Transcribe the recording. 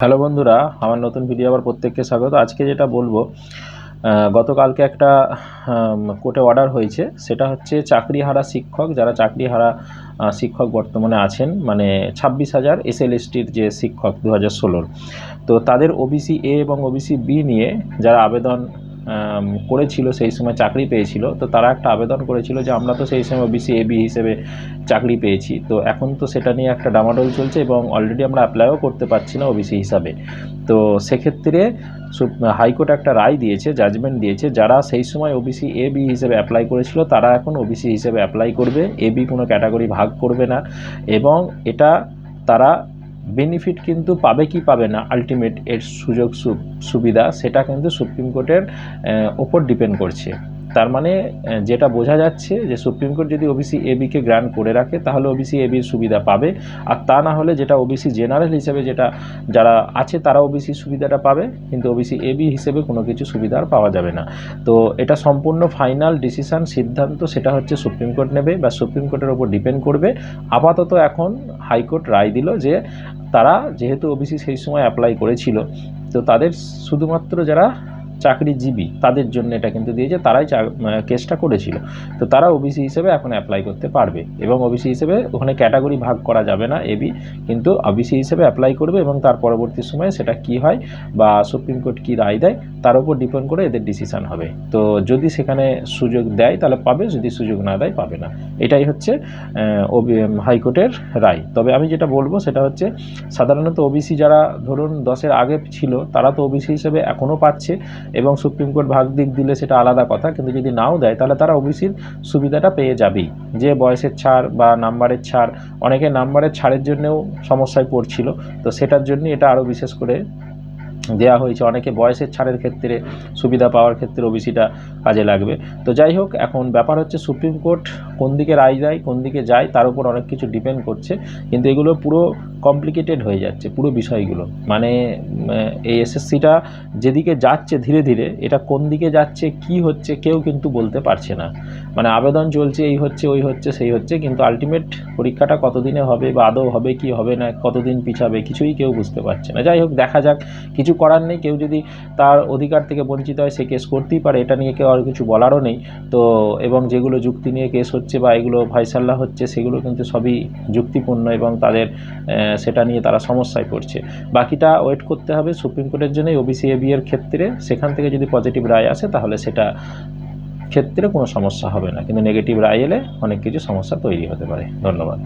Hello বন্ধুরা, আমার নতুন ভিডিও আবার প্রত্যেককে স্বাগত। আজকে যেটা বলব গতকালকে একটা কোর্টে অর্ডার হয়েছে। সেটা হচ্ছে চাকরি হারা শিক্ষক, যারা চাকরি হারা শিক্ষক বর্তমানে আছেন মানে ছাব্বিশ হাজার এস এল এসটির যে শিক্ষক দু হাজার ষোলোর। তো তাদের ওবিসি এ এবং ওবিসি বি নিয়ে যারা আবেদন করেছিল, সেই সময় চাকরি পেয়েছিল। তো তারা একটা আবেদন করেছিল যে আমরা তো সেই সময় ওবিসি এ বি হিসেবে চাকরি পেয়েছি। তো এখন তো সেটা নিয়ে একটা ডামাডোল চলছে এবং অলরেডি আমরা অ্যাপ্লাইও করতে পারছি না ওবিসি হিসাবে। তো সেক্ষেত্রে হাইকোর্ট একটা রায় দিয়েছে জাজমেন্ট দিয়েছে, যারা সেই সময় ওবিসি এ বি হিসেবে অ্যাপ্লাই করেছিল, তারা এখন ওবিসি হিসেবে অ্যাপ্লাই করবে। এবি কোনো ক্যাটাগরি ভাগ করবে না। এবং এটা তারা বেনিফিট কিন্তু পাবে কি পাবে না আলটিমেট এর সুযোগ সুবিধা সেটা কিন্তু সুপ্রিম কোর্টের ওপর ডিপেন্ড করছে। তার মানে যেটা বোঝা যাচ্ছে যে সুপ্রিম কোর্ট যদি ওবিসি এ বিকে গ্রান্ট করে রাখে, তাহলে ওবিসি এ বির সুবিধা পাবে। আর তা না হলে যেটা ওবিসি জেনারেল হিসেবে যেটা, যারা আছে তারা ওবিসি সুবিধাটা পাবে, কিন্তু ওবিসি এবি হিসেবে কোনো কিছু সুবিধা আর পাওয়া যাবে না। তো এটা সম্পূর্ণ ফাইনাল ডিসিশন সিদ্ধান্ত, সেটা হচ্ছে সুপ্রিম কোর্ট নেবে বা সুপ্রিম কোর্টের ওপর ডিপেন্ড করবে। আপাতত এখন হাইকোর্ট রায় দিল যে, তারা যেহেতু ওবিসি সেই সময় অ্যাপ্লাই করেছিল, তো তাদের শুধুমাত্র যারা চাকরিজীবী, তাদের জন্য এটা কিন্তু দিয়েছে, তারাই কেসটা করেছিল। তো তারা ওবিসি হিসেবে এখন অ্যাপ্লাই করতে পারবে এবং ওবিসি হিসেবে ওখানে ক্যাটাগরি ভাগ করা যাবে না এবি কিন্তু ওবিসি হিসেবে অ্যাপ্লাই করবে এবং তার পরবর্তী সময়ে সেটা কি হয় বা সুপ্রিম কোর্ট কি রায় দেয়, তার উপর ডিপেন্ড করে এদের ডিসিশান হবে। তো যদি সেখানে সুযোগ দেয়, তাহলে পাবে, যদি সুযোগ না দেয়, পাবে না। এটাই হচ্ছে হাইকোর্টের রায়। তবে আমি যেটা বলব, সেটা হচ্ছে সাধারণত ওবিসি যারা ধরুন দশের আগে ছিল, তারা তো ওবিসি হিসেবে এখনও পাচ্ছে। এবং সুপ্রিম কোর্ট ভাগ দিক দিলে সেটা আলাদা কথা, কিন্তু যদি নাও দেয়, তাহলে তারা ওবিসির সুবিধাটা পেয়ে যাবেই। যে বয়সের ছাড় বা নাম্বারের ছাড়, অনেকে নাম্বারের ছাড়ের জন্যও সমস্যায় পড়ছিল, তো সেটার জন্য এটা আরও বিশেষ করে দেওয়া হয়েছে। অনেকে বয়সের ছাড়ের ক্ষেত্রে, সুবিধা পাওয়ার ক্ষেত্রে ওবিসিটা কাজে লাগবে। তো যাই হোক, এখন ব্যাপার হচ্ছে সুপ্রিম কোর্ট কোন দিকে রায় দেয়, কোন দিকে যায়, তার উপর অনেক কিছু ডিপেন্ড করছে। কিন্তু এগুলো পুরো কমপ্লিকেটেড হয়ে যাচ্ছে, পুরো বিষয়গুলো। মানে এই এসএসসিটা যেদিকে যাচ্ছে ধীরে ধীরে, এটা কোন দিকে যাচ্ছে, কি হচ্ছে, কেউ কিন্তু বলতে পারছে না। মানে আবেদন চলছে, এই হচ্ছে, ওই হচ্ছে, সেই হচ্ছে, কিন্তু আলটিমেট পরীক্ষাটা কতদিনে হবে বা আদৌ হবে, কি হবে না, কতদিন পিছাবে, কিছুই কেউ বুঝতে পারছে না। যাই হোক, দেখা যাক, কিছু করার নেই, কেউ যদি তার অধিকার থেকে বঞ্চিত হয়, সে কেস করতেই পারে, এটা নিয়ে কেউ আর কিছু বলারও নেই। তো, এবং যেগুলো যুক্তি নিয়ে কেস হচ্ছে বা এগুলো ফাইসাল্লা হচ্ছে, সেগুলো কিন্তু সবই যুক্তিপূর্ণ এবং তাদের সেটা নিয়ে তারা সমস্যায় পড়ছে। বাকিটা ওয়েট করতে হবে সুপ্রিম কোর্টের জন্যই ওবিসি এর ক্ষেত্রে। সেখান থেকে যদি পজিটিভ রায় আসে, তাহলে সেটা ক্ষেত্রে কোনো সমস্যা হবে না। কিন্তু নেগেটিভ রায় এলে অনেক কিছু সমস্যা তৈরি হতে পারে। ধন্যবাদ।